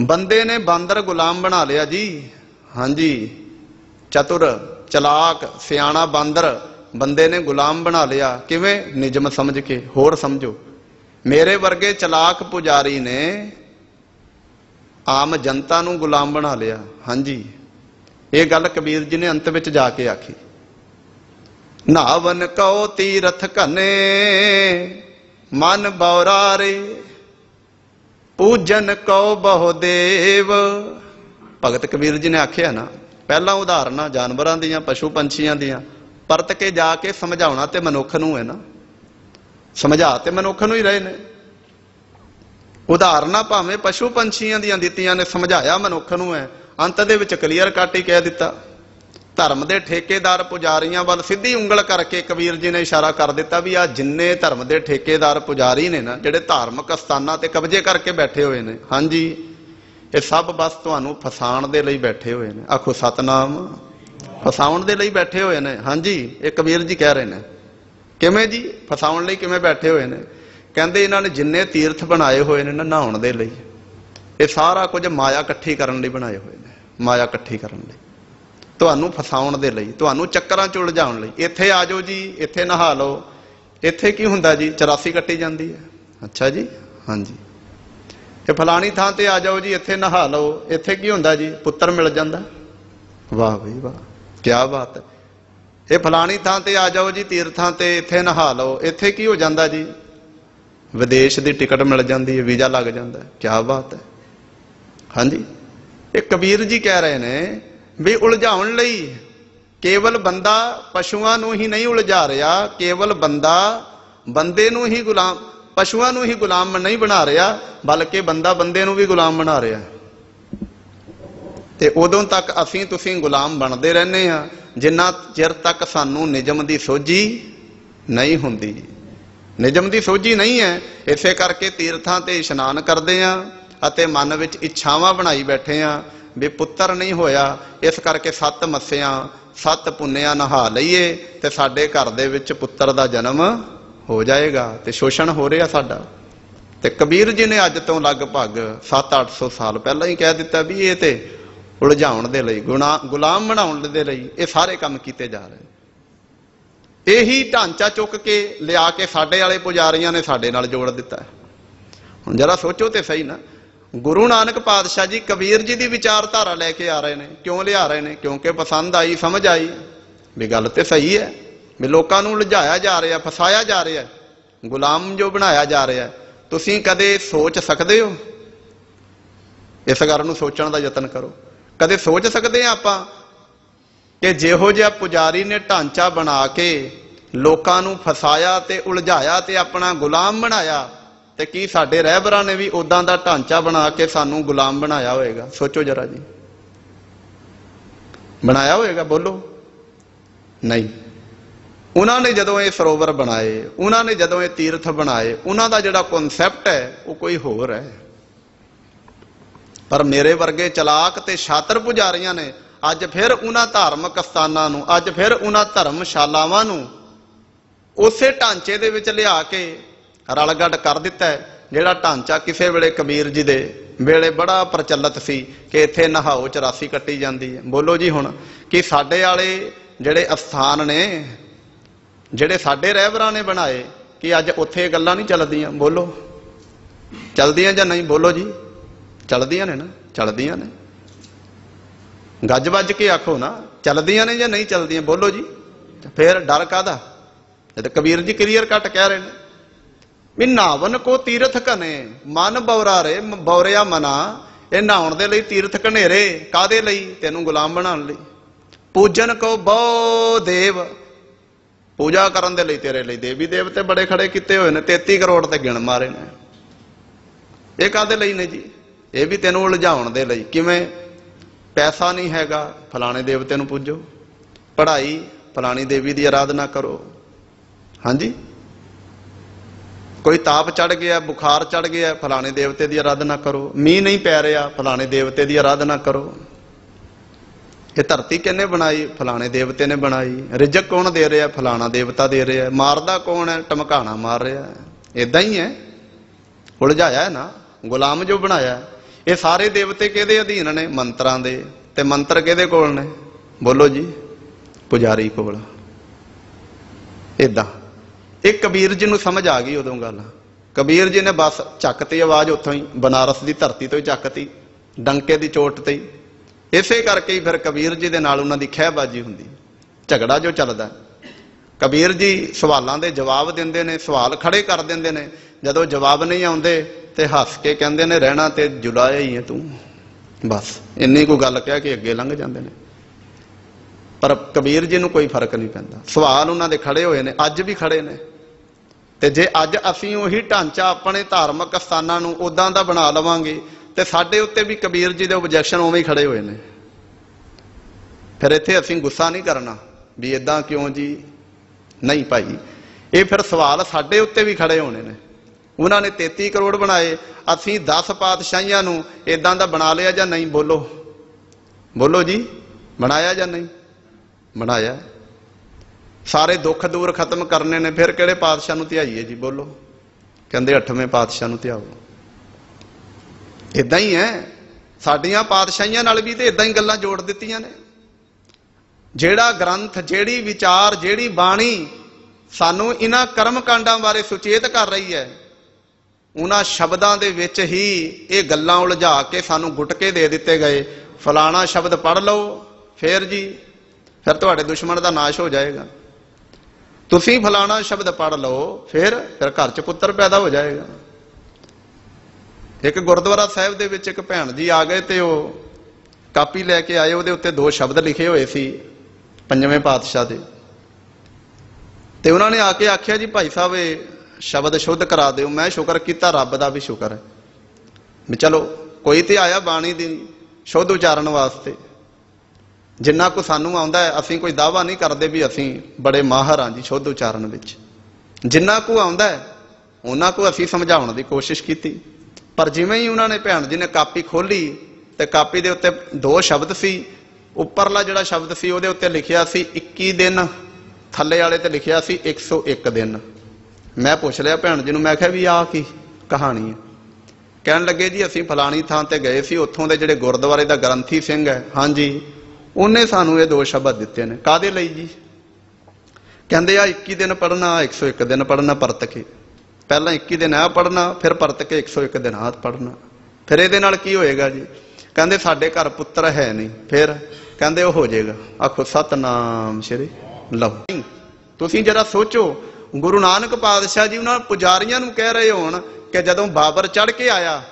ਬੰਦੇ ਨੇ ਬਾਂਦਰ ਗੁਲਾਮ ਬਣਾ ਲਿਆ ਜੀ। ਹਾਂਜੀ। ਚਤੁਰ, ਚਲਾਕ, ਸਿਆਣਾ ਬਾਂਦਰ ਬੰਦੇ ਨੇ ਗੁਲਾਮ ਬਣਾ ਲਿਆ। ਕਿਵੇਂ? ਨਿਯਮ ਸਮਝ ਕੇ। ਹੋਰ ਸਮਝੋ। ਮੇਰੇ ਵਰਗੇ ਚਲਾਕ ਪੁਜਾਰੀ ਨੇ ਆਮ ਜਨਤਾ ਨੂੰ ਗੁਲਾਮ ਬਣਾ ਲਿਆ। ਹਾਂਜੀ। ਇਹ ਗੱਲ ਕਬੀਰ ਜੀ ਨੇ ਅੰਤ ਵਿੱਚ ਜਾ ਕੇ ਆਖੀ। ਨਾਵਨ ਕਉ ਤੀਰਥ ਘਨੇ, ਮਨ ਬੌਰਾਰੇ ਪੂਜਨ ਕਉ ਬਹੁ ਦੇਵ। ਭਗਤ ਕਬੀਰ ਜੀ ਨੇ ਆਖਿਆ ਨਾ, ਪਹਿਲਾਂ ਉਦਾਹਰਨਾਂ ਜਾਨਵਰਾਂ ਦੀਆਂ, ਪਸ਼ੂ ਪੰਛੀਆਂ ਦੀਆਂ, ਪਰਤ ਕੇ ਜਾ ਕੇ ਸਮਝਾਉਣਾ ਤੇ ਮਨੁੱਖ ਨੂੰ ਹੈ ਨਾ। ਸਮਝਾ ਤੇ ਮਨੁੱਖ ਨੂੰ ਹੀ ਰਹੇ ਨੇ। ਉਦਾਹਰਨਾਂ ਭਾਵੇਂ ਪਸ਼ੂ ਪੰਛੀਆਂ ਦੀਆਂ ਦਿੱਤੀਆਂ ਨੇ, ਸਮਝਾਇਆ ਮਨੁੱਖ ਨੂੰ ਹੈ। ਅੰਤ ਦੇ ਵਿੱਚ ਕਲੀਅਰ ਕੱਟ ਹੀ ਕਹਿ ਦਿੱਤਾ। ਧਰਮ ਦੇ ਠੇਕੇਦਾਰ ਪੁਜਾਰੀਆਂ ਵੱਲ ਸਿੱਧੀ ਉਂਗਲ ਕਰਕੇ ਕਬੀਰ ਜੀ ਨੇ ਇਸ਼ਾਰਾ ਕਰ ਦਿੱਤਾ ਵੀ ਆ ਜਿੰਨੇ ਧਰਮ ਦੇ ਠੇਕੇਦਾਰ ਪੁਜਾਰੀ ਨੇ ਨਾ, ਜਿਹੜੇ ਧਾਰਮਿਕ ਸਥਾਨਾਂ ਤੇ ਕਬਜ਼ੇ ਕਰਕੇ ਬੈਠੇ ਹੋਏ ਨੇ, ਹਾਂਜੀ, ਇਹ ਸਭ ਬਸ ਤੁਹਾਨੂੰ ਫਸਾਉਣ ਦੇ ਲਈ ਬੈਠੇ ਹੋਏ ਨੇ। ਆਖੋ, ਸਤਨਾਮ, ਫਸਾਉਣ ਦੇ ਲਈ ਬੈਠੇ ਹੋਏ ਨੇ। ਹਾਂਜੀ ਇਹ ਕਬੀਰ ਜੀ ਕਹਿ ਰਹੇ ਨੇ। ਕਿਵੇਂ ਜੀ? ਫਸਾਉਣ ਲਈ ਕਿਵੇਂ ਬੈਠੇ ਹੋਏ ਨੇ? ਕਹਿੰਦੇ ਇਹਨਾਂ ਨੇ ਜਿੰਨੇ ਤੀਰਥ ਬਣਾਏ ਹੋਏ ਨੇ ਨਾ ਨਹਾਉਣ ਦੇ ਲਈ, ਇਹ ਸਾਰਾ ਕੁਝ ਮਾਇਆ ਇਕੱਠੀ ਕਰਨ ਲਈ ਬਣਾਏ ਹੋਏ ਨੇ। ਮਾਇਆ ਇਕੱਠੀ ਕਰਨ ਲਈ। ਤੁਹਾਨੂੰ ਫਸਾਉਣ ਦੇ ਲਈ, ਤੁਹਾਨੂੰ ਚੱਕਰਾਂ 'ਚ ਉਲਝਾਉਣ ਲਈ। ਇੱਥੇ ਆ ਜਾਓ ਜੀ, ਇੱਥੇ ਨਹਾ ਲਓ। ਇੱਥੇ ਕੀ ਹੁੰਦਾ ਜੀ? 84 ਕੱਟੀ ਜਾਂਦੀ ਹੈ। ਅੱਛਾ ਜੀ? ਹਾਂਜੀ। ਇਹ ਫਲਾਣੀ ਥਾਂ ਤੇ ਆ ਜਾਓ ਜੀ, ਇੱਥੇ ਨਹਾ ਲਓ। ਇੱਥੇ ਕੀ ਹੁੰਦਾ ਜੀ? ਪੁੱਤਰ ਮਿਲ ਜਾਂਦਾ। ਵਾਹ ਬਈ ਵਾਹ ਕੀ ਬਾਤ ਹੈ। ਇਹ ਫਲਾਣੀ ਥਾਂ ਤੇ ਆ ਜਾਓ ਜੀ, ਤੀਰਥਾਂ ਤੇ ਇੱਥੇ ਨਹਾ ਲਓ। ਇੱਥੇ ਕੀ ਹੋ ਜਾਂਦਾ ਜੀ? ਵਿਦੇਸ਼ ਦੀ ਟਿਕਟ ਮਿਲ ਜਾਂਦੀ ਹੈ, ਵੀਜ਼ਾ ਲੱਗ ਜਾਂਦਾ ਹੈ। ਕੀ ਬਾਤ ਹੈ। ਹਾਂਜੀ। ਇਹ ਕਬੀਰ ਜੀ ਕਹਿ ਰਹੇ ਨੇ ਵੀ ਉਲਝਾਉਣ ਲਈ ਕੇਵਲ ਬੰਦਾ ਪਸ਼ੂਆਂ ਨੂੰ ਹੀ ਨਹੀਂ ਉਲਝਾ ਰਿਹਾ, ਕੇਵਲ ਬੰਦਾ ਬੰਦੇ ਨੂੰ ਹੀ ਗੁਲਾਮ, ਪਸ਼ੂਆਂ ਨੂੰ ਹੀ ਗੁਲਾਮ ਨਹੀਂ ਬਣਾ ਰਿਹਾ, ਬਲਕਿ ਬੰਦਾ ਬੰਦੇ ਨੂੰ ਵੀ ਗੁਲਾਮ ਬਣਾ ਰਿਹਾ। ਤੇ ਉਦੋਂ ਤੱਕ ਅਸੀਂ ਤੁਸੀਂ ਗੁਲਾਮ ਬਣਦੇ ਰਹਿੰਦੇ ਆ ਜਿੰਨਾ ਚਿਰ ਤੱਕ ਸਾਨੂੰ ਨਿਯਮ ਦੀ ਸੋਝੀ ਨਹੀਂ ਹੁੰਦੀ। ਨਿਯਮ ਦੀ ਸੋਝੀ ਨਹੀਂ ਹੈ, ਇਸੇ ਕਰਕੇ ਤੀਰਥਾਂ ਤੇ ਇਸ਼ਨਾਨ ਕਰਦੇ ਆ ਅਤੇ ਮਨ ਵਿੱਚ ਇੱਛਾਵਾਂ ਬਣਾਈ ਬੈਠੇ ਆ ਵੀ ਪੁੱਤਰ ਨਹੀਂ ਹੋਇਆ, ਇਸ ਕਰਕੇ ਸੱਤ ਮੱਸਿਆਂ, ਸੱਤ ਪੁੰਨਿਆਂ ਨਹਾ ਲਈਏ ਤੇ ਸਾਡੇ ਘਰ ਦੇ ਵਿੱਚ ਪੁੱਤਰ ਦਾ ਜਨਮ ਹੋ ਜਾਏਗਾ। ਤੇ ਸ਼ੋਸ਼ਣ ਹੋ ਰਿਹਾ ਸਾਡਾ। ਤੇ ਕਬੀਰ ਜੀ ਨੇ ਅੱਜ ਤੋਂ ਲਗਭਗ 7-800 ਸਾਲ ਪਹਿਲਾਂ ਹੀ ਕਹਿ ਦਿੱਤਾ ਵੀ ਇਹ ਤੇ ਉਲਝਾਉਣ ਦੇ ਲਈ ਗੁਨਾ ਗੁਲਾਮ ਬਣਾਉਣ ਦੇ ਲਈ ਇਹ ਸਾਰੇ ਕੰਮ ਕੀਤੇ ਜਾ ਰਹੇ। ਇਹੀ ਢਾਂਚਾ ਚੁੱਕ ਕੇ ਲਿਆ ਕੇ ਸਾਡੇ ਵਾਲੇ ਪੁਜਾਰੀਆਂ ਨੇ ਸਾਡੇ ਨਾਲ ਜੋੜ ਦਿੱਤਾ। ਹੁਣ ਜਰਾ ਸੋਚੋ ਤੇ ਸਹੀ ਨਾ। ਗੁਰੂ ਨਾਨਕ ਪਾਤਸ਼ਾਹ ਜੀ ਕਬੀਰ ਜੀ ਦੀ ਵਿਚਾਰਧਾਰਾ ਲੈ ਕੇ ਆ ਰਹੇ ਨੇ। ਕਿਉਂ ਲਿਆ ਰਹੇ ਨੇ? ਕਿਉਂਕਿ ਪਸੰਦ ਆਈ, ਸਮਝ ਆਈ ਵੀ ਗੱਲ ਤੇ ਸਹੀ ਹੈ। ਵੀ ਲੋਕਾਂ ਨੂੰ ਲੁਝਾਇਆ ਜਾ ਰਿਹਾ, ਫਸਾਇਆ ਜਾ ਰਿਹਾ ਗੁਲਾਮ ਜੋ ਬਣਾਇਆ ਜਾ ਰਿਹਾ ਤੁਸੀਂ ਕਦੇ ਸੋਚ ਸਕਦੇ ਹੋ? ਇਸ ਗੱਲ ਨੂੰ ਸੋਚਣ ਦਾ ਯਤਨ ਕਰੋ। ਕਦੇ ਸੋਚ ਸਕਦੇ ਆ ਆਪਾਂ ਕਿ ਜਿਹੋ ਜਿਹਾ ਪੁਜਾਰੀ ਨੇ ਢਾਂਚਾ ਬਣਾ ਕੇ ਲੋਕਾਂ ਨੂੰ ਫਸਾਇਆ ਤੇ ਉਲਝਾਇਆ ਤੇ ਆਪਣਾ ਗੁਲਾਮ ਬਣਾਇਆ ਤੇ ਕੀ ਸਾਡੇ ਰਹਿਬਰਾਂ ਨੇ ਵੀ ਉਦਾਂ ਦਾ ਢਾਂਚਾ ਬਣਾ ਕੇ ਸਾਨੂੰ ਗੁਲਾਮ ਬਣਾਇਆ ਹੋਵੇਗਾ ਸੋਚੋ ਜਰਾ ਜੀ। ਬਣਾਇਆ ਹੋਵੇਗਾ ਬੋਲੋ। ਨਹੀਂ। ਉਹਨਾਂ ਨੇ ਜਦੋਂ ਇਹ ਸਰੋਵਰ ਬਣਾਏ, ਉਹਨਾਂ ਨੇ ਜਦੋਂ ਇਹ ਤੀਰਥ ਬਣਾਏ, ਉਹਨਾਂ ਦਾ ਜਿਹੜਾ ਕਨਸੈਪਟ ਹੈ, ਉਹ ਕੋਈ ਹੋਰ ਹੈ। ਪਰ ਮੇਰੇ ਵਰਗੇ ਚਲਾਕ ਤੇ ਛਾਤਰ ਪੁਜਾਰੀਆਂ ਨੇ ਅੱਜ ਫਿਰ ਉਹਨਾਂ ਧਾਰਮਿਕ ਸਥਾਨਾਂ ਨੂੰ, ਅੱਜ ਫਿਰ ਉਹਨਾਂ ਧਰਮਸ਼ਾਲਾਵਾਂ ਨੂੰ ਉਸੇ ਢਾਂਚੇ ਦੇ ਵਿੱਚ ਲਿਆ ਕੇ ਰਲਗੱਡ ਕਰ ਦਿੱਤਾ ਹੈ। ਜਿਹੜਾ ਢਾਂਚਾ ਕਿਸੇ ਵੇਲੇ ਕਬੀਰ ਜੀ ਦੇ ਵੇਲੇ ਬੜਾ ਪ੍ਰਚਲਿਤ ਸੀ ਕਿ ਇੱਥੇ ਨਹਾਓ 84 ਕੱਟੀ ਜਾਂਦੀ ਹੈ। ਬੋਲੋ ਜੀ ਹੁਣ, ਕਿ ਸਾਡੇ ਵਾਲੇ ਜਿਹੜੇ ਅਸਥਾਨ ਨੇ, ਜਿਹੜੇ ਸਾਡੇ ਰਹਿਬਰਾਂ ਨੇ ਬਣਾਏ, ਕਿ ਅੱਜ ਉੱਥੇ ਇਹ ਗੱਲਾਂ ਨਹੀਂ ਚੱਲਦੀਆਂ? ਬੋਲੋ। ਚੱਲਦੀਆਂ ਜਾਂ ਨਹੀਂ? ਬੋਲੋ ਜੀ। ਚੱਲਦੀਆਂ ਨੇ ਨਾ, ਚੱਲਦੀਆਂ ਨੇ। ਗੱਜ ਵੱਜ ਕੇ ਆਖੋ ਨਾ, ਚੱਲਦੀਆਂ ਨੇ ਜਾਂ ਨਹੀਂ ਚੱਲਦੀਆਂ? ਬੋਲੋ ਜੀ। ਫੇਰ ਡਰ ਕਾਦਾ ਜਦ ਕਬੀਰ ਜੀ ਕਲੀਅਰ ਕੱਟ ਕਹਿ ਰਹੇ ਨੇ। ਵੀ ਨਾਵਨ ਕੋ ਤੀਰਥ ਕਨੇ ਮਨ ਬੌਰਾ ਰੇ ਮਨਾ। ਇਹ ਨਹਾਉਣ ਦੇ ਲਈ ਤੀਰਥ ਘਨੇਰੇ ਕਾਦੇ ਲਈ? ਤੈਨੂੰ ਗੁਲਾਮ ਬਣਾਉਣ ਲਈ। ਪੂਜਨ ਕੋ ਬਹੁ ਦੇਵ। ਪੂਜਾ ਕਰਨ ਦੇ ਲਈ ਤੇਰੇ ਲਈ ਦੇਵੀ ਦੇਵਤੇ ਬੜੇ ਖੜੇ ਕੀਤੇ ਹੋਏ ਨੇ 33 ਕਰੋੜ ਤੇ ਗਿਣ ਮਾਰੇ ਨੇ। ਇਹ ਕਾਦੇ ਲਈ ਨੇ ਜੀ? ਇਹ ਵੀ ਤੈਨੂੰ ਉਲਝਾਉਣ ਦੇ ਲਈ। ਕਿਵੇਂ? ਪੈਸਾ ਨਹੀਂ ਹੈਗਾ, ਫਲਾਣੇ ਦੇਵਤੇ ਨੂੰ ਪੂਜੋ। ਪੜ੍ਹਾਈ, ਫਲਾਣੀ ਦੇਵੀ ਦੀ ਆਰਾਧਨਾ ਕਰੋ। ਹਾਂਜੀ? ਕੋਈ ਤਾਪ ਚੜ ਗਿਆ, ਬੁਖਾਰ ਚੜ ਗਿਆ, ਫਲਾਣੇ ਦੇਵਤੇ ਦੀ ਆਰਾਧਨਾ ਕਰੋ। ਮੀਂਹ ਨਹੀਂ ਪੈ ਰਿਹਾ, ਫਲਾਣੇ ਦੇਵਤੇ ਦੀ ਆਰਾਧਨਾ ਕਰੋ। ਇਹ ਧਰਤੀ ਕਿਹਨੇ ਬਣਾਈ? ਫਲਾਣੇ ਦੇਵਤੇ ਨੇ ਬਣਾਈ। ਰਿਜਕ ਕੌਣ ਦੇ ਰਿਹਾ? ਫਲਾਣਾ ਦੇਵਤਾ ਦੇ ਰਿਹਾ। ਮਾਰਦਾ ਕੌਣ ਹੈ? ਟਮਕਾਣਾ ਮਾਰ ਰਿਹਾ ਇਦਾਂ ਹੀ ਹੈ। ਉਲਝਾਇਆ ਹੈ ਨਾ। ਗੁਲਾਮ ਜੋ ਬਣਾਇਆ ਇਹ ਸਾਰੇ ਦੇਵਤੇ ਕਿਹਦੇ ਅਧੀਨ ਨੇ? ਮੰਤਰਾਂ ਦੇ। ਤੇ ਮੰਤਰ ਕਿਹਦੇ ਕੋਲ ਨੇ? ਬੋਲੋ ਜੀ। ਪੁਜਾਰੀ ਕੋਲ। ਇਦਾਂ ਇਹ ਕਬੀਰ ਜੀ ਨੂੰ ਸਮਝ ਆ ਗਈ ਉਦੋਂ ਗੱਲ। ਕਬੀਰ ਜੀ ਨੇ ਬਸ ਚੱਕਤੀ ਆਵਾਜ਼ ਉੱਥੋਂ ਹੀ, ਬਨਾਰਸ ਦੀ ਧਰਤੀ ਤੋਂ ਹੀ ਚੱਕਤੀ, ਡੰਕੇ ਦੀ ਚੋਟ ਤੇ ਹੀ। ਇਸੇ ਕਰਕੇ ਹੀ ਫਿਰ ਕਬੀਰ ਜੀ ਦੇ ਨਾਲ ਉਹਨਾਂ ਦੀ ਖਹਿਬਾਜੀ ਹੁੰਦੀ। ਝਗੜਾ ਜੋ ਚੱਲਦਾ। ਕਬੀਰ ਜੀ ਸਵਾਲਾਂ ਦੇ ਜਵਾਬ ਦਿੰਦੇ ਨੇ, ਸਵਾਲ ਖੜੇ ਕਰ ਦਿੰਦੇ ਨੇ। ਜਦੋਂ ਜਵਾਬ ਨਹੀਂ ਆਉਂਦੇ ਤੇ ਹੱਸ ਕੇ ਕਹਿੰਦੇ ਨੇ, ਰਹਿਣਾ ਤੇ ਜੁਲਾਇਆ ਹੀ ਹੈ ਤੂੰ। ਬਸ, ਇੰਨੀ ਕੋ ਗੱਲ ਕਹਿ ਕੇ ਅੱਗੇ ਲੰਘ ਜਾਂਦੇ ਨੇ। ਪਰ ਕਬੀਰ ਜੀ ਨੂੰ ਕੋਈ ਫ਼ਰਕ ਨਹੀਂ ਪੈਂਦਾ। ਸਵਾਲ ਉਹਨਾਂ ਦੇ ਖੜੇ ਹੋਏ ਨੇ, ਅੱਜ ਵੀ ਖੜੇ ਨੇ। ਤੇ ਜੇ ਅੱਜ ਅਸੀਂ ਉਹੀ ਢਾਂਚਾ ਆਪਣੇ ਧਾਰਮਿਕ ਸਥਾਨਾਂ ਨੂੰ ਉਦਾਂ ਦਾ ਬਣਾ ਲਵਾਂਗੇ, ਤੇ ਸਾਡੇ ਉੱਤੇ ਵੀ ਕਬੀਰ ਜੀ ਦੇ ਓਬਜੈਕਸ਼ਨ ਉਵੇਂ ਹੀ ਖੜੇ ਹੋਏ ਨੇ। ਫਿਰ ਇੱਥੇ ਅਸੀਂ ਗੁੱਸਾ ਨਹੀਂ ਕਰਨਾ ਵੀ ਇਦਾਂ ਕਿਉਂ ਜੀ? ਨਹੀਂ ਭਾਈ, ਇਹ ਫਿਰ ਸਵਾਲ ਸਾਡੇ ਉੱਤੇ ਵੀ ਖੜੇ ਹੋਣੇ ਨੇ। ਉਹਨਾਂ ਨੇ 33 ਕਰੋੜ ਬਣਾਏ, ਅਸੀਂ 10 ਪਾਤਸ਼ਾਹੀਆਂ ਨੂੰ ਇਦਾਂ ਦਾ ਬਣਾ ਲਿਆ ਜਾਂ ਨਹੀਂ? ਬੋਲੋ। ਬੋਲੋ ਜੀ, ਬਣਾਇਆ ਜਾਂ ਨਹੀਂ? ਬਣਾਇਆ। ਸਾਰੇ ਦੁੱਖ ਦੂਰ ਖਤਮ ਕਰਨੇ ਨੇ, ਫਿਰ ਕਿਹੜੇ ਪਾਤਸ਼ਾਹ ਨੂੰ ਧਿਆਈਏ ਜੀ? ਬੋਲੋ। ਕਹਿੰਦੇ 8ਵੇਂ ਪਾਤਸ਼ਾਹ ਨੂੰ ਧਿਆਓ। ਇਦਾਂ ਹੀ ਹੈ। ਸਾਡੀਆਂ ਪਾਤਸ਼ਾਹੀਆਂ ਨਾਲ ਵੀ ਤੇ ਇਦਾਂ ਹੀ ਗੱਲਾਂ ਜੋੜ ਦਿੱਤੀਆਂ ਨੇ। ਜਿਹੜਾ ਗ੍ਰੰਥ, ਜਿਹੜੀ ਵਿਚਾਰ, ਜਿਹੜੀ ਬਾਣੀ ਸਾਨੂੰ ਇਹਨਾਂ ਕਰਮ ਕਾਂਡਾਂ ਬਾਰੇ ਸੁਚੇਤ ਕਰ ਰਹੀ ਹੈ, ਉਹਨਾਂ ਸ਼ਬਦਾਂ ਦੇ ਵਿੱਚ ਹੀ ਇਹ ਗੱਲਾਂ ਉਲਝਾ ਕੇ ਸਾਨੂੰ ਗੁਟਕੇ ਦੇ ਦਿੱਤੇ ਗਏ। ਫਲਾਣਾ ਸ਼ਬਦ ਪੜ ਲਓ, ਫੇਰ ਜੀ, ਫਿਰ ਤੁਹਾਡੇ ਦੁਸ਼ਮਣ ਦਾ ਨਾਸ਼ ਹੋ ਜਾਏਗਾ। ਤੁਸੀਂ ਫਲਾਣਾ ਸ਼ਬਦ ਪੜ ਲਓ, ਫਿਰ ਫਿਰ ਘਰ 'ਚ ਪੁੱਤਰ ਪੈਦਾ ਹੋ ਜਾਏਗਾ। ਇੱਕ ਗੁਰਦੁਆਰਾ ਸਾਹਿਬ ਦੇ ਵਿੱਚ ਇੱਕ ਭੈਣ ਜੀ ਆ ਗਏ ਤੇ ਉਹ ਕਾਪੀ ਲੈ ਕੇ ਆਏ, ਉਹਦੇ ਉੱਤੇ ਦੋ ਸ਼ਬਦ ਲਿਖੇ ਹੋਏ ਸੀ, ਪੰਜਵੇਂ ਪਾਤਸ਼ਾਹ ਦੇ। ਤੇ ਉਹਨਾਂ ਨੇ ਆ ਕੇ ਆਖਿਆ ਜੀ, ਭਾਈ ਸਾਹਿਬ, ਇਹ ਸ਼ਬਦ ਸ਼ੁੱਧ ਕਰਾ ਦਿਓ, ਮੈਂ ਸ਼ੁਕਰ ਕੀਤਾ, ਰੱਬ ਦਾ ਵੀ ਸ਼ੁਕਰ ਹੈ। ਵੀ ਚਲੋ, ਕੋਈ ਤੇ ਆਇਆ ਬਾਣੀ ਦੀ ਸ਼ੁੱਧ ਉਚਾਰਨ ਵਾਸਤੇ। ਜਿੰਨਾ ਕੋ ਸਾਨੂੰ ਆਉਂਦਾ ਹੈ, ਅਸੀਂ ਕੋਈ ਦਾਵਾ ਨਹੀਂ ਕਰਦੇ ਵੀ ਅਸੀਂ ਬੜੇ ਮਾਹਰ ਹਾਂ ਜੀ ਸ਼ੁੱਧ ਉਚਾਰਨ ਵਿੱਚ। ਜਿੰਨਾ ਕੋ ਆਉਂਦਾ ਹੈ, ਉਹਨਾਂ ਕੋ ਅਸੀਂ ਸਮਝਾਉਣ ਦੀ ਕੋਸ਼ਿਸ਼ ਕੀਤੀ। ਪਰ ਜਿਵੇਂ ਹੀ ਉਹਨਾਂ ਨੇ ਭੈਣ ਜੀ ਨੇ ਕਾਪੀ ਖੋਲੀ ਤੇ ਕਾਪੀ ਦੇ ਉੱਤੇ ਦੋ ਸ਼ਬਦ ਸੀ, ਉੱਪਰਲਾ ਜਿਹੜਾ ਸ਼ਬਦ ਸੀ ਉਹਦੇ ਉੱਤੇ ਲਿਖਿਆ ਸੀ 21 ਦਿਨ, ਥੱਲੇ ਵਾਲੇ ਤੇ ਲਿਖਿਆ ਸੀ 101 ਦਿਨ। ਮੈਂ ਪੁੱਛ ਲਿਆ ਭੈਣ ਜੀ ਨੂੰ, ਮੈਂ ਕਿਹਾ ਵੀ ਆਹ ਕੀ ਕਹਾਣੀ ਹੈ? ਕਹਿਣ ਲੱਗੇ ਜੀ ਅਸੀਂ ਫਲਾਣੀ ਥਾਂ ਤੇ ਗਏ ਸੀ, ਉੱਥੋਂ ਦੇ ਜਿਹੜੇ ਗੁਰਦੁਆਰੇ ਦਾ ਗ੍ਰੰਥੀ ਸਿੰਘ ਹੈ। ਹਾਂਜੀ ਉਹਨੇ ਸਾਨੂੰ ਇਹ ਦੋ ਸ਼ਬਦ ਦਿੱਤੇ ਨੇ। ਕਾਦੇ ਲਈ ਜੀ? ਕਹਿੰਦੇ ਆ 21 ਦਿਨ ਪੜਨਾ 101 ਦਿਨ ਪੜਨਾ ਪਰਤ ਕੇ। ਪਹਿਲਾਂ 21 ਦਿਨ ਆ ਪੜਨਾ ਫਿਰ ਪਰਤ ਕੇ 101 ਦਿਨ ਆ ਪੜਨਾ ਫਿਰ ਇਹਦੇ ਨਾਲ ਕੀ ਹੋਏਗਾ ਜੀ? ਕਹਿੰਦੇ, ਸਾਡੇ ਘਰ ਪੁੱਤਰ ਹੈ ਨਹੀਂ। ਫਿਰ ਕਹਿੰਦੇ, ਉਹ ਹੋ ਜਾਏਗਾ। ਆਖੋ, ਸਤਨਾਮ ਸ਼੍ਰੀ ਲਓ। ਤੁਸੀਂ ਜਰਾ ਸੋਚੋ, ਗੁਰੂ ਨਾਨਕ ਪਾਤਸ਼ਾਹ ਜੀ ਉਹਨਾਂ ਪੁਜਾਰੀਆਂ ਨੂੰ ਕਹਿ ਰਹੇ ਹੋਣ ਕਿ ਜਦੋਂ ਬਾਬਰ ਚੜ ਕੇ ਆਇਆ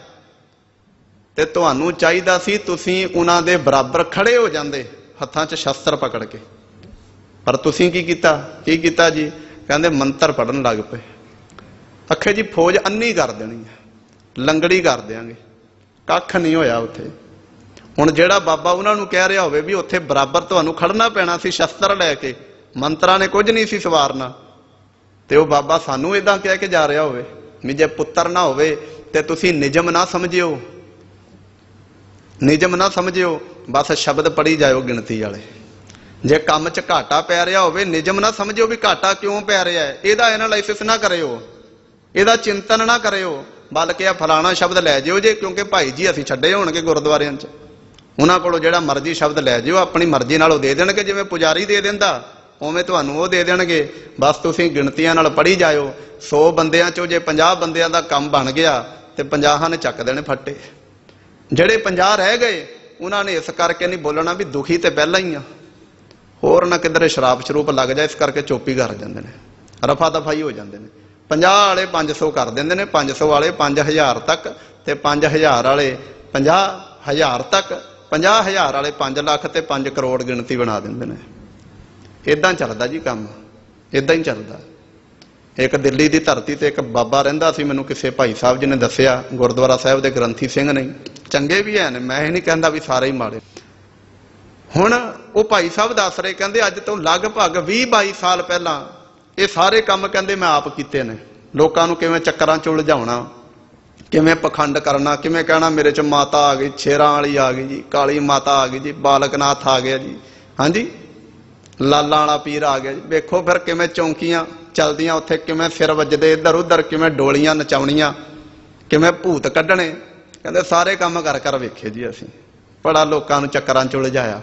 ਤੇ ਤੁਹਾਨੂੰ ਚਾਹੀਦਾ ਸੀ ਤੁਸੀਂ ਉਹਨਾਂ ਦੇ ਬਰਾਬਰ ਖੜੇ ਹੋ ਜਾਂਦੇ, ਹੱਥਾਂ 'ਚ ਸ਼ਸਤਰ ਪਕੜ ਕੇ। ਪਰ ਤੁਸੀਂ ਕੀ ਕੀਤਾ? ਕੀ ਕੀਤਾ ਜੀ? ਕਹਿੰਦੇ ਮੰਤਰ ਪੜਨ ਲੱਗ ਪਏ। ਅੱਖੇ ਜੀ, ਫੌਜ ਅੰਨੀ ਕਰ ਦੇਣੀ ਹੈ, ਲੰਗੜੀ ਕਰ ਦੇਾਂਗੇ ਕੱਖ ਨਹੀਂ ਹੋਇਆ ਉੱਥੇ। ਹੁਣ ਜਿਹੜਾ ਬਾਬਾ ਉਹਨਾਂ ਨੂੰ ਕਹਿ ਰਿਹਾ ਹੋਵੇ ਵੀ ਉੱਥੇ ਬਰਾਬਰ ਤੁਹਾਨੂੰ ਖੜਨਾ ਪੈਣਾ ਸੀ, ਸ਼ਸਤਰ ਲੈ ਕੇ, ਮੰਤਰਾਂ ਨੇ ਕੁਝ ਨਹੀਂ ਸੀ ਸਵਾਰਨਾ। ਤੇ ਉਹ ਬਾਬਾ ਸਾਨੂੰ ਇਦਾਂ ਕਹਿ ਕੇ ਜਾ ਰਿਹਾ ਹੋਵੇ ਵੀ ਜੇ ਪੁੱਤਰ ਨਾ ਹੋਵੇ ਤੇ ਤੁਸੀਂ ਨਿਜਮ ਨਾ ਸਮਝਿਓ। ਨਿਯਮ ਨਾ ਸਮਝਿਓ, ਬਸ ਸ਼ਬਦ ਪੜੀ ਜਾਇਓ ਗਿਣਤੀ ਵਾਲੇ। ਜੇ ਕੰਮ 'ਚ ਘਾਟਾ ਪੈ ਰਿਹਾ ਹੋਵੇ, ਨਿਯਮ ਨਾ ਸਮਝਿਓ ਵੀ ਘਾਟਾ ਕਿਉਂ ਪੈ ਰਿਹਾ ਹੈ। ਇਹਦਾ ਐਨਾਲਾਈਸਿਸ ਨਾ ਕਰਿਓ। ਇਹਦਾ ਚਿੰਤਨ ਨਾ ਕਰਿਓ। ਬਲਕਿ ਆ ਫਲਾਣਾ ਸ਼ਬਦ ਲੈ ਜਿਓ ਜੇ, ਕਿਉਂਕਿ ਭਾਈ ਜੀ ਅਸੀਂ ਛੱਡੇ ਹੋਣਗੇ ਗੁਰਦੁਆਰਿਆਂ 'ਚ। ਉਹਨਾਂ ਕੋਲੋਂ ਜਿਹੜਾ ਮਰਜ਼ੀ ਸ਼ਬਦ ਲੈ ਜਿਓ, ਆਪਣੀ ਮਰਜ਼ੀ ਨਾਲ ਉਹ ਦੇ ਦੇਣਗੇ, ਜਿਵੇਂ ਪੁਜਾਰੀ ਦੇ ਦਿੰਦਾ, ਉਵੇਂ ਤੁਹਾਨੂੰ ਉਹ ਦੇ ਦੇਣਗੇ। ਬਸ ਤੁਸੀਂ ਗਿਣਤੀਆਂ ਨਾਲ ਪੜੀ ਜਾਇਓ। 100 ਬੰਦਿਆਂ 'ਚੋਂ ਜੇ 50 ਬੰਦਿਆਂ ਦਾ ਕੰਮ ਬਣ ਗਿਆ, ਤੇ 50 ਨੇ ਚੱਕ ਦੇਣੇ ਫੱਟੇ। ਜਿਹੜੇ 50 ਰਹਿ ਗਏ, ਉਹਨਾਂ ਨੇ ਇਸ ਕਰਕੇ ਨਹੀਂ ਬੋਲਣਾ ਵੀ ਦੁਖੀ ਤੇ ਪਹਿਲਾਂ ਹੀ ਆ। ਹੋਰ ਨਾ ਕਿਧਰੇ ਸ਼ਰਾਬ ਸ਼ਰੂਪ ਲੱਗ ਜਾ ਇਸ ਕਰਕੇ ਚੋਪੀ ਕਰ ਜਾਂਦੇ ਨੇ। ਰਫਾ ਦਫਾਈ ਹੋ ਜਾਂਦੇ ਨੇ। 50 ਵਾਲੇ 500 ਕਰ ਦਿੰਦੇ ਨੇ 500 ਵਾਲੇ 5000 ਤੱਕ ਤੇ 5000 ਵਾਲੇ 50000 ਤੱਕ 50000 ਵਾਲੇ 5 ਲੱਖ ਤੇ 5 ਕਰੋੜ ਗਿਣਤੀ ਬਣਾ ਦਿੰਦੇ ਨੇ। ਇਦਾਂ ਚੱਲਦਾ ਜੀ ਕੰਮ। ਇਦਾਂ ਹੀ ਚੱਲਦਾ। ਇੱਕ ਦਿੱਲੀ ਦੀ ਧਰਤੀ ਤੇ ਇੱਕ ਬਾਬਾ ਰਹਿੰਦਾ ਸੀ ਮੈਨੂੰ ਕਿਸੇ ਭਾਈ ਸਾਹਿਬ ਜੀ ਨੇ ਦੱਸਿਆ, ਗੁਰਦੁਆਰਾ ਸਾਹਿਬ ਦੇ ਗ੍ਰੰਥੀ ਸਿੰਘ ਨੇ। ਚੰਗੇ ਵੀ ਹੈ ਮੈਂ ਇਹ ਨਹੀਂ ਕਹਿੰਦਾ ਵੀ ਸਾਰੇ ਹੀ ਮਾੜੇ। ਹੁਣ ਉਹ ਭਾਈ ਸਾਹਿਬ ਦੱਸ ਰਹੇ, ਕਹਿੰਦੇ ਅੱਜ ਤੋਂ ਲਗਭਗ 20 22 ਸਾਲ ਪਹਿਲਾਂ ਇਹ ਸਾਰੇ ਕੰਮ ਕਹਿੰਦੇ ਮੈਂ ਆਪ ਕੀਤੇ ਨੇ। ਲੋਕਾਂ ਨੂੰ ਕਿਵੇਂ ਚੱਕਰਾਂ ਚ ਉਲਝਾਉਣਾ, ਕਿਵੇਂ ਪਖੰਡ ਕਰਨਾ, ਕਿਵੇਂ ਕਹਿਣਾ ਮੇਰੇ ਚ ਮਾਤਾ ਆ ਗਈ, ਛੇਰਾਂ ਵਾਲੀ ਆ ਗਈ ਜੀ, ਕਾਲੀ ਮਾਤਾ ਆ ਗਈ ਜੀ, ਬਾਲਕਨਾਥ ਆ ਗਿਆ ਜੀ। ਹਾਂਜੀ? ਲਾਲਾਂ ਵਾਲਾ ਪੀਰ ਆ ਗਿਆ ਜੀ। ਵੇਖੋ ਫਿਰ ਕਿਵੇਂ ਚੌਂਕੀਆਂ ਚਲਦੀਆਂ ਉੱਥੇ ਕਿਵੇਂ ਸਿਰ ਵੱਜਦੇ, ਇੱਧਰ ਉੱਧਰ ਕਿਵੇਂ ਡੋਲੀਆਂ ਨਚਾਉਣੀਆਂ, ਕਿਵੇਂ ਭੂਤ ਕੱਢਣੇ। ਕਹਿੰਦੇ ਸਾਰੇ ਕੰਮ ਕਰ ਕਰ ਵੇਖੇ ਜੀ ਅਸੀਂ। ਬੜਾ ਲੋਕਾਂ ਨੂੰ ਚੱਕਰਾਂ ਚ ਉਲਝਾਇਆ।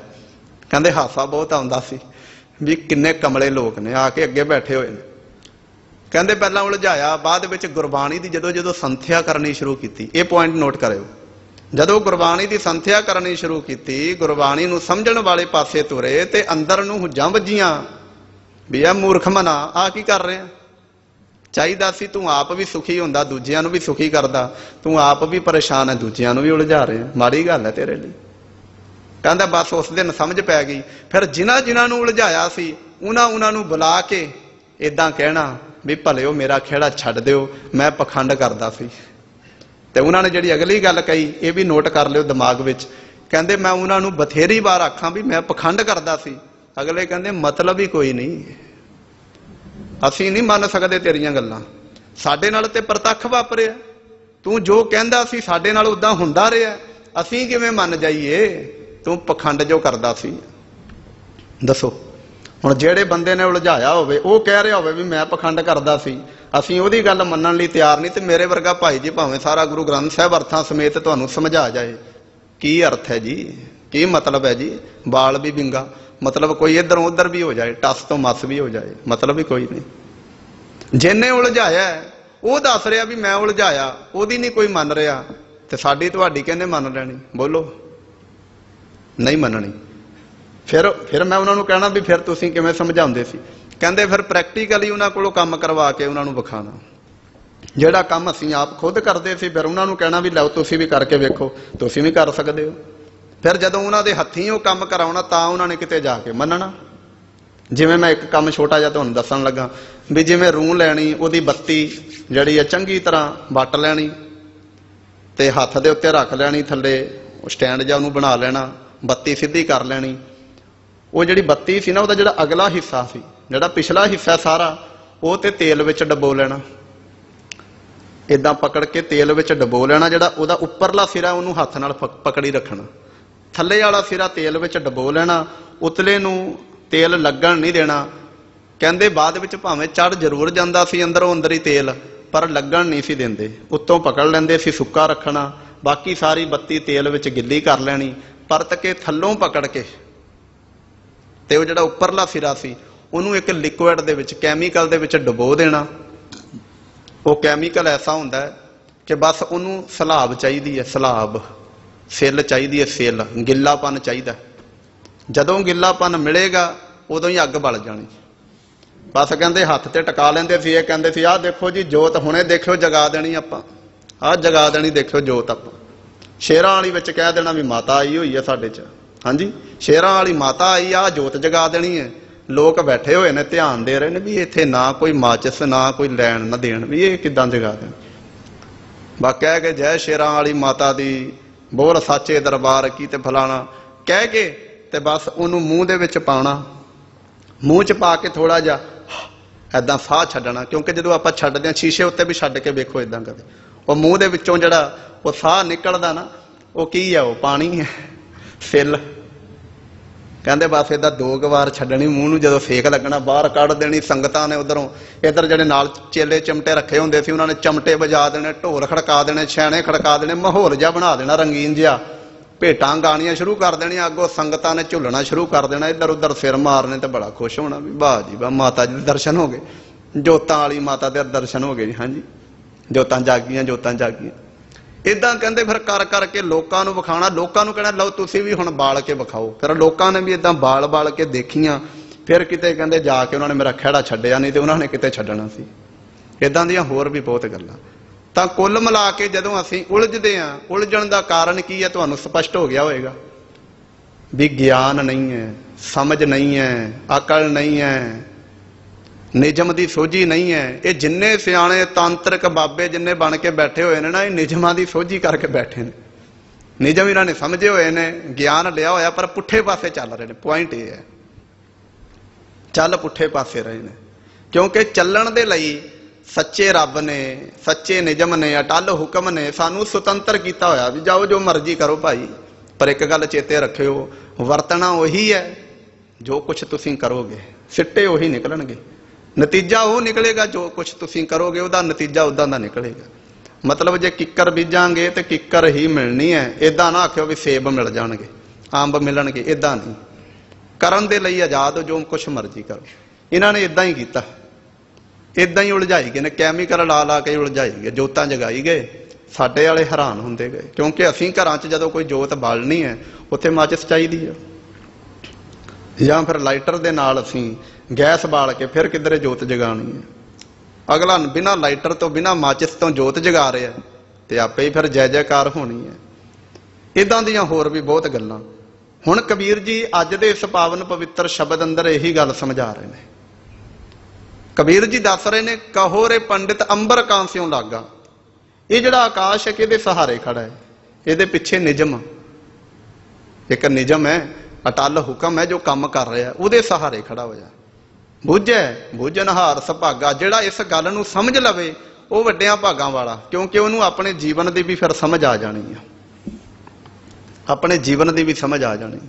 ਕਹਿੰਦੇ ਹਾਸਾ ਬਹੁਤ ਆਉਂਦਾ ਸੀ ਵੀ ਕਿੰਨੇ ਕਮਲੇ ਲੋਕ ਨੇ, ਆ ਕੇ ਅੱਗੇ ਬੈਠੇ ਹੋਏ ਨੇ। ਕਹਿੰਦੇ ਪਹਿਲਾਂ ਉਲਝਾਇਆ, ਬਾਅਦ ਵਿੱਚ ਗੁਰਬਾਣੀ ਦੀ ਜਦੋਂ ਜਦੋਂ ਸੰਥਿਆ ਕਰਨੀ ਸ਼ੁਰੂ ਕੀਤੀ, ਇਹ ਪੁਆਇੰਟ ਨੋਟ ਕਰਿਓ। ਜਦੋਂ ਗੁਰਬਾਣੀ ਦੀ ਸੰਥਿਆ ਕਰਨੀ ਸ਼ੁਰੂ ਕੀਤੀ, ਗੁਰਬਾਣੀ ਨੂੰ ਸਮਝਣ ਵਾਲੇ ਪਾਸੇ ਤੁਰੇ ਤੇ ਅੰਦਰ ਨੂੰ ਹੁਜਾਂ ਵੱਜੀਆਂ। ਵੀ ਆ ਮੂਰਖ ਮਨਾ ਆ ਕੀ ਕਰ ਰਿਹਾ? ਚਾਹੀਦਾ ਸੀ ਤੂੰ ਆਪ ਵੀ ਸੁਖੀ ਹੁੰਦਾ, ਦੂਜਿਆਂ ਨੂੰ ਵੀ ਸੁਖੀ ਕਰਦਾ। ਤੂੰ ਆਪ ਵੀ ਪਰੇਸ਼ਾਨ ਹੈ, ਦੂਜਿਆਂ ਨੂੰ ਵੀ ਉਲਝਾ ਰਿਹਾ। ਮਾੜੀ ਗੱਲ ਹੈ ਤੇਰੇ ਲਈ। ਕਹਿੰਦਾ ਬਸ ਉਸ ਦਿਨ ਸਮਝ ਪੈ ਗਈ। ਫਿਰ ਜਿਨ੍ਹਾਂ ਜਿਨ੍ਹਾਂ ਨੂੰ ਉਲਝਾਇਆ ਸੀ, ਉਹਨਾਂ ਉਹਨਾਂ ਨੂੰ ਬੁਲਾ ਕੇ ਇਦਾਂ ਕਹਿਣਾ ਵੀ ਭਲਿਓ ਮੇਰਾ ਖੇੜਾ ਛੱਡ ਦਿਓ, ਮੈਂ ਪਖੰਡ ਕਰਦਾ ਸੀ। ਤੇ ਉਹਨਾਂ ਨੇ ਜਿਹੜੀ ਅਗਲੀ ਗੱਲ ਕਹੀ, ਇਹ ਵੀ ਨੋਟ ਕਰ ਲਿਓ ਦਿਮਾਗ ਵਿੱਚ। ਕਹਿੰਦੇ ਮੈਂ ਉਹਨਾਂ ਨੂੰ ਬਥੇਰੀ ਵਾਰ ਆਖਾਂ ਵੀ ਮੈਂ ਪਖੰਡ ਕਰਦਾ ਸੀ। ਅਗਲੇ ਕਹਿੰਦੇ, ਮਤਲਬ ਹੀ ਕੋਈ ਨਹੀਂ। ਅਸੀਂ ਨਹੀਂ ਮੰਨ ਸਕਦੇ ਤੇਰੀਆਂ ਗੱਲਾਂ। ਸਾਡੇ ਨਾਲ ਤੇ ਪ੍ਰਤੱਖ ਵਾਪਰਿਆ। ਤੂੰ ਜੋ ਕਹਿੰਦਾ ਸੀ, ਸਾਡੇ ਨਾਲ ਉਦਾਂ ਹੁੰਦਾ ਰਿਹਾ। ਅਸੀਂ ਕਿਵੇਂ ਮੰਨ ਜਾਈਏ? ਤੂੰ ਪਖੰਡ ਜੋ ਕਰਦਾ ਸੀ। ਦੱਸੋ, ਹੁਣ ਜਿਹੜੇ ਬੰਦੇ ਨੇ ਉਲਝਾਇਆ ਹੋਵੇ, ਉਹ ਕਹਿ ਰਿਹਾ ਹੋਵੇ ਵੀ ਮੈਂ ਪਖੰਡ ਕਰਦਾ ਸੀ। ਅਸੀਂ ਉਹਦੀ ਗੱਲ ਮੰਨਣ ਲਈ ਤਿਆਰ ਨਹੀਂ ਤੇ ਮੇਰੇ ਵਰਗਾ ਭਾਈ ਜੀ ਭਾਵੇਂ ਸਾਰਾ ਗੁਰੂ ਗ੍ਰੰਥ ਸਾਹਿਬ ਅਰਥਾਂ ਸਮੇਤ ਤੁਹਾਨੂੰ ਸਮਝਾ ਜਾਏ। ਕੀ ਅਰਥ ਹੈ ਜੀ? ਕੀ ਮਤਲਬ ਹੈ ਜੀ? ਬਾਲ ਵੀ ਬਿੰਗਾ ਮਤਲਬ ਕੋਈ ਇਧਰੋਂ ਉਧਰ ਵੀ ਹੋ ਜਾਏ, ਟਸ ਤੋਂ ਮਸ ਵੀ ਹੋ ਜਾਏ, ਮਤਲਬ ਹੀ ਕੋਈ ਨਹੀਂ। ਜਿੰਨੇ ਉਲਝਾਇਆ, ਉਹ ਦੱਸ ਰਿਹਾ ਵੀ ਮੈਂ ਉਲਝਾਇਆ, ਉਹਦੀ ਨਹੀਂ ਕੋਈ ਮੰਨ ਰਿਹਾ, ਤੇ ਸਾਡੀ ਤੁਹਾਡੀ ਕਹਿੰਦੇ ਮੰਨ ਲੈਣੀ, ਬੋਲੋ। ਨਹੀਂ ਮੰਨਣੀ। ਫਿਰ ਫਿਰ ਮੈਂ ਉਹਨਾਂ ਨੂੰ ਕਹਿਣਾ ਵੀ ਫਿਰ ਤੁਸੀਂ ਕਿਵੇਂ ਸਮਝਾਉਂਦੇ ਸੀ? ਕਹਿੰਦੇ ਫਿਰ ਪ੍ਰੈਕਟੀਕਲੀ ਉਹਨਾਂ ਕੋਲੋਂ ਕੰਮ ਕਰਵਾ ਕੇ ਉਹਨਾਂ ਨੂੰ ਵਿਖਾਣਾ ਜਿਹੜਾ ਕੰਮ ਅਸੀਂ ਆਪ ਖੁਦ ਕਰਦੇ ਸੀ, ਫਿਰ ਉਹਨਾਂ ਨੂੰ ਕਹਿਣਾ ਵੀ ਲਓ ਤੁਸੀਂ ਵੀ ਕਰਕੇ ਵੇਖੋ, ਤੁਸੀਂ ਵੀ ਕਰ ਸਕਦੇ ਹੋ। ਫਿਰ ਜਦੋਂ ਉਹਨਾਂ ਦੇ ਹੱਥੀਂ ਉਹ ਕੰਮ ਕਰਾਉਣਾ ਤਾਂ ਉਹਨਾਂ ਨੇ ਕਿਤੇ ਜਾ ਕੇ ਮੰਨਣਾ। ਜਿਵੇਂ ਮੈਂ ਇੱਕ ਕੰਮ ਛੋਟਾ ਜਿਹਾ ਤੁਹਾਨੂੰ ਦੱਸਣ ਲੱਗਾ ਵੀ ਜਿਵੇਂ ਰੂਹ ਲੈਣੀ, ਉਹਦੀ ਬੱਤੀ ਜਿਹੜੀ ਆ ਚੰਗੀ ਤਰ੍ਹਾਂ ਵੱਟ ਲੈਣੀ ਤੇ ਹੱਥ ਦੇ ਉੱਤੇ ਰੱਖ ਲੈਣੀ, ਥੱਲੇ ਸਟੈਂਡ ਜਾਂ ਉਹਨੂੰ ਬਣਾ ਲੈਣਾ, ਬੱਤੀ ਸਿੱਧੀ ਕਰ ਲੈਣੀ। ਉਹ ਜਿਹੜੀ ਬੱਤੀ ਸੀ ਨਾ, ਉਹਦਾ ਜਿਹੜਾ ਅਗਲਾ ਹਿੱਸਾ ਸੀ, ਜਿਹੜਾ ਪਿਛਲਾ ਹਿੱਸਾ ਸਾਰਾ, ਉਹ ਤੇ ਤੇਲ ਵਿੱਚ ਡਬੋ ਲੈਣਾ। ਇਦਾਂ ਪਕੜ ਕੇ ਤੇਲ ਵਿੱਚ ਡਬੋ ਲੈਣਾ, ਜਿਹੜਾ ਉਹਦਾ ਉੱਪਰਲਾ ਸਿਰਾ ਉਹਨੂੰ ਹੱਥ ਨਾਲ ਪਕੜੀ ਰੱਖਣਾ। ਥੱਲੇ ਵਾਲਾ ਸਿਰਾ ਤੇਲ ਵਿੱਚ ਡਬੋ ਲੈਣਾ, ਉਤਲੇ ਨੂੰ ਤੇਲ ਲੱਗਣ ਨਹੀਂ ਦੇਣਾ। ਕਹਿੰਦੇ ਬਾਅਦ ਵਿੱਚ ਭਾਵੇਂ ਚੜ ਜ਼ਰੂਰ ਜਾਂਦਾ ਸੀ ਅੰਦਰੋਂ ਅੰਦਰ ਹੀ ਤੇਲ, ਪਰ ਲੱਗਣ ਨਹੀਂ ਸੀ ਦਿੰਦੇ। ਉੱਤੋਂ ਪਕੜ ਲੈਂਦੇ ਸੀ ਸੁੱਕਾ ਰੱਖਣਾ, ਬਾਕੀ ਸਾਰੀ ਬੱਤੀ ਤੇਲ ਵਿੱਚ ਗਿੱਲੀ ਕਰ ਲੈਣੀ, ਪਰਤ ਕੇ ਥੱਲੋਂ ਪਕੜ ਕੇ। ਤੇ ਉਹ ਜਿਹੜਾ ਉੱਪਰਲਾ ਸਿਰਾ ਸੀ, ਉਹਨੂੰ ਇੱਕ ਲਿਕੁਇਡ ਦੇ ਵਿੱਚ ਕੈਮੀਕਲ ਦੇ ਵਿੱਚ ਡੁਬੋ ਦੇਣਾ। ਉਹ ਕੈਮੀਕਲ ਐਸਾ ਹੁੰਦਾ ਹੈ ਕਿ ਬਸ ਉਹਨੂੰ ਸਲਾਬ ਚਾਹੀਦੀ ਹੈ, ਸਲਾਬ। ਸਿੱਲ ਚਾਹੀਦੀ ਹੈ, ਸਿੱਲ। ਗਿੱਲਾਪਨ ਚਾਹੀਦਾ। ਜਦੋਂ ਗਿੱਲਾਪਨ ਮਿਲੇਗਾ, ਉਦੋਂ ਹੀ ਅੱਗ ਬਲ ਜਾਣੀ। ਬਸ ਕਹਿੰਦੇ ਹੱਥ ਤੇ ਟਿਕਾ ਲੈਂਦੇ ਸੀ, ਇਹ ਕਹਿੰਦੇ ਸੀ, ਆਹ ਦੇਖੋ ਜੀ, ਜੋਤ ਹੁਣੇ ਦੇਖਿਓ, ਜਗਾ ਦੇਣੀ ਆਪਾਂ। ਆਹ ਜਗਾ ਦੇਣੀ, ਦੇਖਿਓ ਜੋਤ ਆਪਾਂ। ਸ਼ੇਰਾਂ ਵਾਲੀ ਵਿੱਚ ਕਹਿ ਦੇਣਾ ਵੀ ਮਾਤਾ ਆਈ ਹੋਈ ਹੈ ਸਾਡੇ 'ਚ। ਹਾਂਜੀ? ਸ਼ੇਰਾਂ ਵਾਲੀ ਮਾਤਾ ਆਈ ਆ ਜੋਤ ਜਗਾ ਦੇਣੀ ਹੈ। ਲੋਕ ਬੈਠੇ ਹੋਏ ਨੇ, ਧਿਆਨ ਦੇ ਰਹੇ ਨੇ ਵੀ ਇੱਥੇ ਨਾ ਕੋਈ ਮਾਚਿਸ, ਨਾ ਕੋਈ ਲੈਣ ਨਾ ਦੇਣ, ਵੀ ਇਹ ਕਿਦਾਂ ਜਗਾ ਦੇਣ। ਬਾ ਕਹਿ ਕੇ ਜੈ ਸ਼ੇਰਾਂ ਵਾਲੀ ਮਾਤਾ ਦੀ ਬੋਲ ਸਾਚੇ ਦਰਬਾਰ ਕੀ ਤੇ ਫਲਾਣਾ। ਕਹਿ ਕੇ ਤੇ ਬਸ ਉਹਨੂੰ ਮੂੰਹ ਦੇ ਵਿੱਚ ਪਾਉਣਾ। ਮੂੰਹ 'ਚ ਪਾ ਕੇ ਥੋੜਾ ਜਿਹਾ ਐਦਾਂ ਸਾਹ ਛੱਡਣਾ, ਕਿਉਂਕਿ ਜਦੋਂ ਆਪਾਂ ਛੱਡਦੇ ਹਾਂ, ਸ਼ੀਸ਼ੇ ਉੱਤੇ ਵੀ ਛੱਡ ਕੇ ਵੇਖੋ ਇਦਾਂ ਕਦੇ। ਉਹ ਮੂੰਹ ਦੇ ਵਿੱਚੋਂ ਜਿਹੜਾ ਉਹ ਸਾਹ ਨਿਕਲਦਾ ਨਾ, ਉਹ ਕੀ ਆ ਉਹ? ਪਾਣੀ ਹੈ। ਸਿੱਲ। ਕਹਿੰਦੇ ਬਸ ਇਹਦਾ ਦੋ ਕੁ ਵਾਰ ਛੱਡਣੀ, ਮੂੰਹ ਨੂੰ ਜਦੋਂ ਫੇਕ ਲੱਗਣਾ, ਬਾਹਰ ਕੱਢ ਦੇਣੀ, ਸੰਗਤਾਂ ਨੇ ਉਧਰੋਂ। ਇਧਰ ਜਿਹੜੇ ਨਾਲ ਚੇਲੇ ਚਮਟੇ ਰੱਖੇ ਹੁੰਦੇ ਸੀ, ਉਹਨਾਂ ਨੇ ਚਮਟੇ ਵਜਾ ਦੇਣੇ, ਢੋਲ ਖੜਕਾ ਦੇਣੇ, ਛੈਣੇ ਖੜਕਾ ਦੇਣੇ, ਮਾਹੌਲ ਜਿਹਾ ਬਣਾ ਦੇਣਾ, ਰੰਗੀਨ ਜਿਹਾ। ਭੇਟਾਂ ਗਾਣੀਆਂ ਸ਼ੁਰੂ ਕਰ ਦੇਣੀਆਂ, ਅੱਗੋਂ ਸੰਗਤਾਂ ਨੇ ਝੁੱਲਣਾ ਸ਼ੁਰੂ ਕਰ ਦੇਣਾ, ਇੱਧਰ ਉੱਧਰ ਸਿਰ ਮਾਰਨੇ ਤੇ ਬੜਾ ਖੁਸ਼ ਹੋਣਾ ਵੀ ਵਾਹ ਜੀ ਵਾਹ, ਮਾਤਾ ਜੀ ਦੇ ਦਰਸ਼ਨ ਹੋ ਗਏ। ਜੋਤਾਂ ਵਾਲੀ ਮਾਤਾ ਦੇ ਦਰਸ਼ਨ ਹੋ ਗਏ ਜੀ, ਹਾਂਜੀ। ਜੋਤਾਂ ਜਾਗੀਆਂ ਜੋਤਾਂ ਜਾਗੀਆਂ। ਇਦਾਂ ਕਹਿੰਦੇ ਫਿਰ ਕਰ ਕਰਕੇ ਲੋਕਾਂ ਨੂੰ ਵਿਖਾਣਾ ਲੋਕਾਂ ਨੂੰ ਕਹਿਣਾ, ਲਓ ਤੁਸੀਂ ਵੀ ਹੁਣ ਬਾਲ ਕੇ ਵਿਖਾਓ। ਫਿਰ ਲੋਕਾਂ ਨੇ ਵੀ ਇਦਾਂ ਬਾਲ ਬਾਲ ਕੇ ਦੇਖੀਆਂ। ਫਿਰ ਕਿਤੇ ਕਹਿੰਦੇ ਜਾ ਕੇ ਉਹਨਾਂ ਨੇ ਮੇਰਾ ਖਹਿੜਾ ਛੱਡਿਆ, ਨਹੀਂ ਤੇ ਉਹਨਾਂ ਨੇ ਕਿਤੇ ਛੱਡਣਾ ਸੀ। ਇਦਾਂ ਦੀਆਂ ਹੋਰ ਵੀ ਬਹੁਤ ਗੱਲਾਂ। ਤਾਂ ਕੁੱਲ ਮਿਲਾ ਕੇ ਜਦੋਂ ਅਸੀਂ ਉਲਝਦੇ ਆਂ ਉਲਝਣ ਦਾ ਕਾਰਨ ਕੀ ਹੈ? ਤੁਹਾਨੂੰ ਸਪਸ਼ਟ ਹੋ ਗਿਆ ਹੋਵੇਗਾ। ਵੀ ਗਿਆਨ ਨਹੀਂ ਹੈ, ਸਮਝ ਨਹੀਂ ਹੈ, ਅਕਲ ਨਹੀਂ ਹੈ ਨਿਜਮ ਦੀ ਸੋਝੀ ਨਹੀਂ ਹੈ। ਇਹ ਜਿੰਨੇ ਸਿਆਣੇ ਤਾਂਤਰਿਕ ਬਾਬੇ ਜਿੰਨੇ ਬਣ ਕੇ ਬੈਠੇ ਹੋਏ ਨੇ ਨਾ, ਇਹ ਨਿਜਮਾਂ ਦੀ ਸੋਝੀ ਕਰਕੇ ਬੈਠੇ ਨੇ। ਨਿਜਮ ਇਹਨਾਂ ਨੇ ਸਮਝੇ ਹੋਏ ਨੇ, ਗਿਆਨ ਲਿਆ ਹੋਇਆ, ਪਰ ਪੁੱਠੇ ਪਾਸੇ ਚੱਲ ਰਹੇ ਨੇ। ਪੁਆਇੰਟ ਇਹ ਹੈ। ਚੱਲ ਪੁੱਠੇ ਪਾਸੇ ਰਹੇ ਨੇ। ਕਿਉਂਕਿ ਚੱਲਣ ਦੇ ਲਈ ਸੱਚੇ ਰੱਬ ਨੇ, ਸੱਚੇ ਨਿਜਮ ਨੇ, ਅਟਲ ਹੁਕਮ ਨੇ, ਸਾਨੂੰ ਸੁਤੰਤਰ ਕੀਤਾ ਹੋਇਆ ਵੀ ਜਾਓ ਜੋ ਮਰਜ਼ੀ ਕਰੋ ਭਾਈ। ਪਰ ਇੱਕ ਗੱਲ ਚੇਤੇ ਰੱਖਿਓ, ਵਰਤਣਾ ਉਹੀ ਹੈ, ਜੋ ਕੁਝ ਤੁਸੀਂ ਕਰੋਗੇ, ਸਿੱਟੇ ਉਹੀ ਨਿਕਲਣਗੇ। ਨਤੀਜਾ ਉਹ ਨਿਕਲੇਗਾ ਜੋ ਕੁਝ ਤੁਸੀਂ ਕਰੋਗੇ, ਉਹਦਾ ਨਤੀਜਾ ਉਦਾਂ ਦਾ ਨਿਕਲੇਗਾ। ਮਤਲਬ ਜੇ ਕਿੱਕਰ ਬੀਜਾਂਗੇ ਤੇ ਕਿੱਕਰ ਹੀ ਮਿਲਣੀ ਹੈ ਇਦਾਂ ਨਾ ਆਖਿਓ ਵੀ ਸੇਬ ਮਿਲ ਜਾਣਗੇ ਅੰਬ ਮਿਲਣਗੇ ਇਦਾਂ ਨਹੀਂ। ਕਰਨ ਦੇ ਲਈ ਆਜ਼ਾਦ ਹੋ ਜੋ, ਕੁਛ ਮਰਜ਼ੀ ਕਰੋ। ਇਹਨਾਂ ਨੇ ਇਦਾਂ ਹੀ ਕੀਤਾ। ਇਦਾਂ ਹੀ ਉਲਝਾਈ ਗਏ ਨੇ, ਕੈਮੀਕਲ ਲਾ ਲਾ ਕੇ ਉਲਝਾਈ ਗਏ, ਜੋਤਾਂ ਜਗਾਈ ਗਏ, ਸਾਡੇ ਵਾਲੇ ਹੈਰਾਨ ਹੁੰਦੇ ਗਏ। ਕਿਉਂਕਿ ਅਸੀਂ ਘਰਾਂ 'ਚ ਜਦੋਂ ਕੋਈ ਜੋਤ ਬਾਲਣੀ ਹੈ, ਉੱਥੇ ਮਾਚਿਸ ਚਾਹੀਦੀ ਹੈ ਜਾਂ ਫਿਰ ਲਾਈਟਰ ਦੇ ਨਾਲ ਅਸੀਂ ਗੈਸ ਬਾਲ ਕੇ ਫਿਰ ਕਿਧਰੇ ਜੋਤ ਜਗਾਉਣੀ ਹੈ? ਅਗਲਾ ਬਿਨਾ ਲਾਈਟਰ ਤੋਂ, ਬਿਨਾ ਮਾਚਿਸ ਤੋਂ ਜੋਤ ਜਗਾ ਰਿਹਾ ਤੇ ਆਪੇ ਹੀ ਫਿਰ ਜੈ ਜੈਕਾਰ ਹੋਣੀ ਹੈ। ਇਦਾਂ ਦੀਆਂ ਹੋਰ ਵੀ ਬਹੁਤ ਗੱਲਾਂ। ਹੁਣ ਕਬੀਰ ਜੀ ਅੱਜ ਦੇ ਇਸ ਪਾਵਨ ਪਵਿੱਤਰ ਸ਼ਬਦ ਅੰਦਰ ਇਹੀ ਗੱਲ ਸਮਝਾ ਰਹੇ ਨੇ। ਕਬੀਰ ਜੀ ਦੱਸ ਰਹੇ ਨੇ, ਕਹੋ ਰੇ ਪੰਡਿਤ ਅੰਬਰ ਕਾਂਸਿਓਂ ਲਾਗਾ। ਇਹ ਜਿਹੜਾ ਆਕਾਸ਼ ਹੈ ਕਿਹਦੇ ਸਹਾਰੇ ਖੜਾ ਹੈ। ਇਹਦੇ ਪਿੱਛੇ ਨਿਜਮ। ਇੱਕ ਨਿਜਮ ਹੈ, ਅਟਲ ਹੁਕਮ ਹੈ ਜੋ ਕੰਮ ਕਰ ਰਿਹਾ ਉਹਦੇ ਸਹਾਰੇ ਖੜਾ ਹੋਇਆ। ਬੁੱਝੈ ਬੁੱਝਨਹਾਰ ਸੁਭਾਗਾ। ਜਿਹੜਾ ਇਸ ਗੱਲ ਨੂੰ ਸਮਝ ਲਵੇ, ਉਹ ਵੱਡਿਆਂ ਭਾਗਾਂ ਵਾਲਾ, ਕਿਉਂਕਿ ਉਹਨੂੰ ਆਪਣੇ ਜੀਵਨ ਦੀ ਵੀ ਫਿਰ ਸਮਝ ਆ ਜਾਣੀ ਆ। ਆਪਣੇ ਜੀਵਨ ਦੀ ਵੀ ਸਮਝ ਆ ਜਾਣੀ।